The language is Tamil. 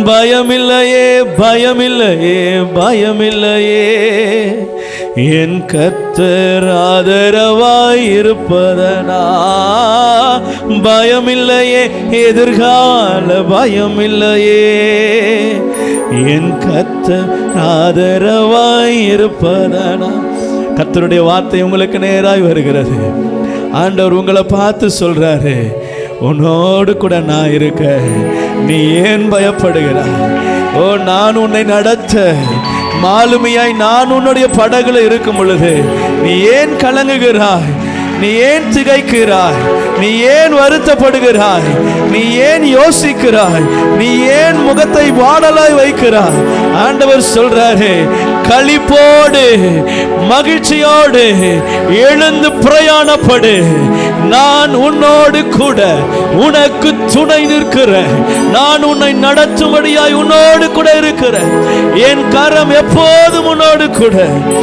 பயமில்லையே பயமில்லையே பயமில்லையே. என் கர்த்தர் ஆதரவாய் இருப்பதனா பயமில்லையே எதிர்கால பயமில்லையே. என் கர்த்தர் ஆதரவாய் இருப்பதனா கர்த்தருடைய வார்த்தை உங்களுக்கு நேராய் வருகிறது. ஆண்டவர் உங்களை பார்த்து சொல்றாரு. உன்னோடு கூட நான் இருக்க நீ ஏன் பயப்படுகிறாய்? ஓ நான் உன்னை நடத்த. மாலுமியாய் நான் உன்னுடைய படகுல இருக்கும் பொழுது நீ ஏன் கலங்குகிறாய்? நீ ஏன் திகைக்கிறாய்? நீ ஏன் வருத்தப்படுகிறாய்? நீ ஏன் யோசிக்கிறாய்? நீ ஏன் முகத்தை வாடலாய் வைக்கிறாய்? ஆண்டவர் சொல்றாரு களிப்போடு மகிழ்ச்சியோடு எழுந்து பிரயாணப்படு. நான் உன்னோடு கூட உனக்கு துணை நிற்கிறேன். நான் உன்னை நடத்தும்படியாய் உன்னோடு கூட இருக்கிறேன். என் கரம் எப்போதும் உன்னோடு கூட